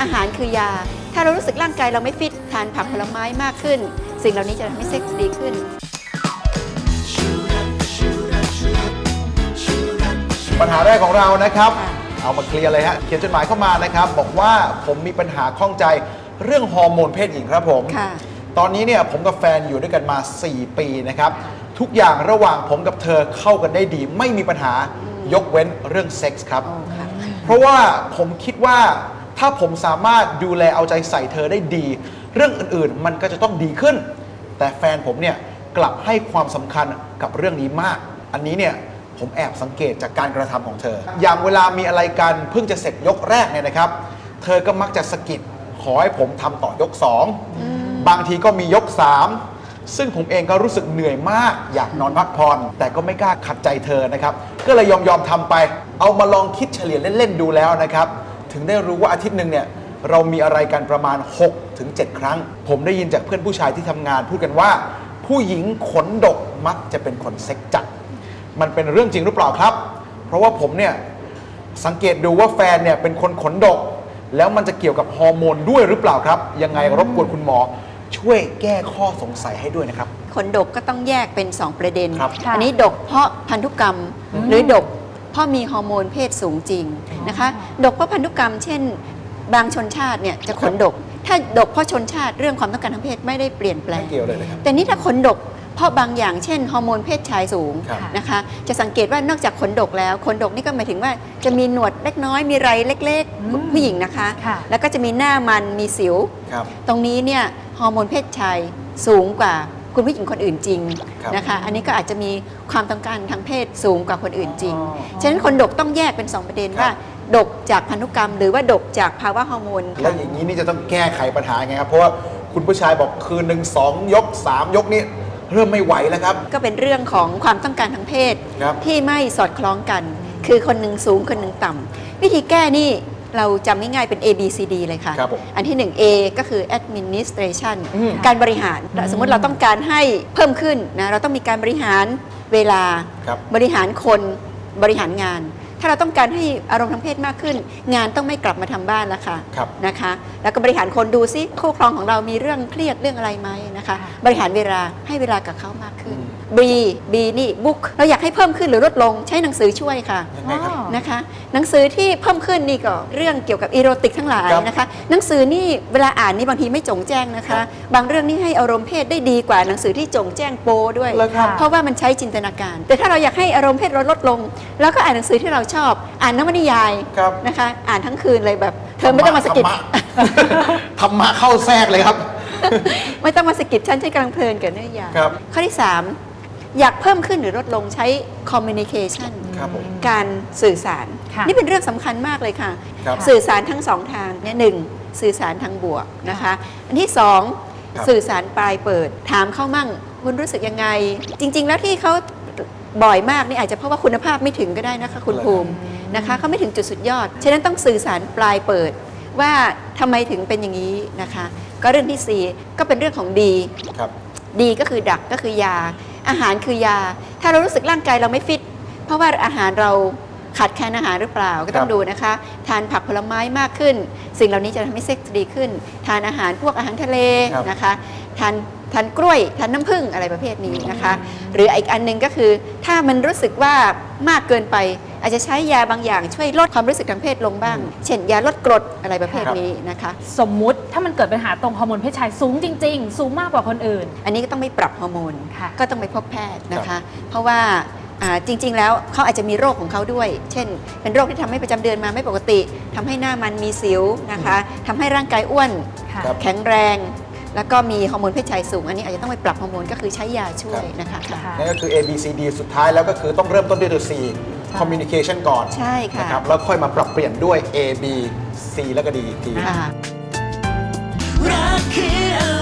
อาหารคือยา ถ้าเรารู้สึกร่างกายเราไม่ฟิตทานผักผลไม้มากขึ้น สิ่งเหล่านี้จะทำให้เซ็กส์ดีขึ้น ปัญหาแรกของเรานะครับค่ะเอามาเคลียร์เลยฮะเขียนจดหมายเข้ามานะครับ บอกว่าผมมีปัญหาข้องใจเรื่องฮอร์โมนเพศหญิงครับผม ค่ะ ตอนนี้เนี่ยผมกับแฟนอยู่ด้วยกันมา 4 ปีนะครับ ทุกอย่างระหว่างผมกับเธอเข้ากันได้ดี ไม่มีปัญหายกเว้นเรื่องเซ็กส์ครับ โอ้ค่ะ เพราะว่าผมคิดว่า ถ้าผมสามารถดูแลเอาใจใส่เธอได้ดี เรื่องอื่นๆ มันก็จะต้องดีขึ้น แต่แฟนผมเนี่ยกลับให้ความสำคัญกับเรื่องนี้มาก อันนี้เนี่ยผมแอบสังเกตจากการกระทำของเธอ อย่างเวลามีอะไรกันเพิ่งจะเสร็จยกแรกเนี่ยนะครับ เธอก็มักจะสะกิดขอให้ผมทำต่อยก2บางทีก็มียก3ซึ่งผมเองก็รู้สึกเหนื่อยมาก อยากนอนพักผ่อนแต่ก็ไม่กล้าขัดใจเธอนะครับ ก็เลยยอมยอมๆทำไป เอามาลองคิดเฉลี่ยเล่นๆดูแล้วนะครับ ถึงได้รู้ว่าอาทิตย์หนึ่งเนี่ยเรามีอะไรกันประมาณ6ถึง7ครั้ง ผมได้ยินจากเพื่อนผู้ชายที่ทำงาน พูดกันว่า ผู้หญิงขนดกมักจะเป็นคนเซ็กจัด มันเป็นเรื่องจริงหรือเปล่าครับ เพราะว่าผมเนี่ยสังเกตดูว่าแฟนเนี่ยเป็นคนขนดก แล้วมันจะเกี่ยวกับฮอร์โมนด้วยหรือเปล่าครับ ยังไงรบกวนคุณหมอ ช่วยแก้ข้อสงสัยให้ด้วยนะครับ ขนดกก็ต้องแยกเป็น 2 ประเด็น ครับค่ะอันนี้ดกเพราะพันธุกรรม หรือดก เพราะมีฮอร์โมนเพศสูงจริงนะคะดกเพราะพันธุกรรม เช่น บางชนชาติเนี่ยจะขนดก ถ้าดกเพราะชนชาติเรื่องความต้องการทางเพศไม่ได้เปลี่ยนแปลไม่งเกี่ยวเลยนะครับ แต่นี่ถ้าขนดกเพราะบางอย่างเช่นฮอร์โมนเพศชายสูงครับ นะคะ จะสังเกตว่านอกจากขนดกแล้วขนดกนี่ก็หมายถึงว่าจะมีหนวดเล็กน้อยมีไรเล็กอืมๆผู้หญิงนะคะ ค่ะ แล้วก็จะมีหน้ามันมีสิว ครับ ตรงนี้เนี่ยฮอร์โมนเพศชายสูงกว่า คุณผู้หญิงคนอื่นจริงครับนะคะ อันนี้ก็อาจจะมีความต้องการทางเพศสูงกว่าคนอื่นจริง อ๋อฉะนั้นคนดกต้องแยกเป็น 2 ประเด็นครับ ว่าดกจากพันธุกรรม หรือว่าดกจากภาวะฮอร์โมนแล้วอย่างนี้นี่จะต้องแก้ไขปัญหาไงครับ เพราะว่าคุณผู้ชายบอกคืนหนึ่งสองยกสามยกนี่เริ่มไม่ไหวแล้วครับ ก็เป็นเรื่องของความต้องการทางเพศ ครับ ที่ไม่สอดคล้องกัน คือคนหนึ่งสูงคนหนึ่งต่ำวิธีแก้นี่ เราจำง่ายๆเป็น A B C D เลยค่ะ ครับผมอันที่ 1 A ก็คือ administration อืมการบริหาร สมมติเราต้องการให้เพิ่มขึ้นนะเราต้องมีการบริหารเวลาครับบริหารคนบริหารงาน ถ้าเราต้องการให้อารมณ์ทางเพศมากขึ้น งานต้องไม่กลับมาทำบ้านแล้วค่ะครับ นะคะ แล้วก็บริหารคนดูซิคู่ครองของเรามีเรื่องเครียดเรื่องอะไรไหมนะคะ บริหารเวลาให้เวลากับเขามากขึ้น B B นี่บุ๊กเราอยากให้เพิ่มขึ้นหรือลดลงใช้หนังสือช่วยค่ะยังไงครับอ๋อนะคะ หนังสือที่เพิ่มขึ้นนี่ก็เรื่องเกี่ยวกับอีโรติกทั้งหลายครับนะคะ หนังสือนี่เวลาอ่านนี่บางทีไม่จงแจ้งนะครัคะ บ บางเรื่องนี่ให้อารมณ์เพศได้ดีกว่าหนังสือที่จงแจ้งโปด้วย แล้วครับ เพราะว่ามันใช้จินตนาการ แต่ถ้าเราอยากให้อารมณ์เพศลดลดลง แล้วก็อ่านหนังสือที่เราชอบ อ่านนวนิยายครับ นะคะ อ่านทั้งคืนเลยแบบ เธอไม่ต้องมาสะกิด ธรรมะธรรมะเข้าแทรกเลยครับ ไม่ต้องมาสะกิดฉันฉันกำลังเพลินกับเนื้อยาครับ ข้อที่ 3 อยากเพิ่มขึ้นหรือลดลงใช้ communication ครับผม การสื่อสาร ค่ะนี่เป็นเรื่องสำคัญมากเลยค่ะ ครับสื่อสารทั้งสองทางเนี่ยหนึ่งสื่อสารทางบวกนะคะ อันที่สองครับ สื่อสารปลายเปิด ถามเขามั่ง คุณรู้สึกยังไง จริง ๆ แล้วที่เขาบ่อยมากนี่อาจจะเพราะว่าคุณภาพไม่ถึงก็ได้นะคะคุณภูมินะคะเขาไม่ถึงจุดสุดยอด ฉะนั้นต้องสื่อสารปลายเปิด ว่าทำไมถึงเป็นอย่างนี้นะคะ ก็เรื่องที่สี่ก็เป็นเรื่องของดี ครับดีก็คือดักก็คือยา อาหารคือยา ถ้าเรารู้สึกร่างกายเราไม่ฟิต เพราะว่าอาหารเราขาดแคลนอาหารหรือเปล่าก็ต้อครังบดูนะคะ ทานผักผลไม้มากขึ้น สิ่งเหล่านี้จะทำให้เซ็กส์ดีขึ้น ทานอาหารพวกอาหารทะเลครับนะคะ ทาน ทานกล้วยทานน้ำผึ้งอะไรประเภทนี้นะคะ หรืออีกอันหนึงก็คือ ถ้ามันรู้สึกว่ามากเกินไป อาจจะใช้ยาบางอย่างช่วยลดความรู้สึกทางเพศลงบ้าง เช่นยาลดกรดอะไรประเภทนี้นะคะ สมมุติถ้ามันเกิดปัญหาตรงฮอร์โมนเพศชายสูงจริง ๆ สูงมากกว่าคนอื่น อันนี้ก็ต้องไม่ปรับฮอร์โมนค่ะก็ต้องไปพบแพทย์นะคะ เพราะว่าอ่าจริง ๆ แล้วเขาอาจจะมีโรคของเขาด้วย เช่น เป็นโรคที่ทำให้ประจำเดือนมาไม่ปกติทำให้หน้ามันมีสิวนะคะทำให้ร่างกายอ้วนค่ะครับแข็งแรง แล้วก็มีฮอร์โมนเพศชายสูง อันนี้อาจจะต้องไปปรับฮอร์โมนก็คือใช้ยาช่วยนะคะค่ะค่ะ นั่นก็คือ A B C D สุดท้ายแล้วก็คือต้องเริ่มต้นด้วยตัว C communication ก่อนใช่ค่ะ นะครับแล้วค่อยมาปรับเปลี่ยนด้วย A B C แล้วก็ D อีกที ค่ะ รักคือ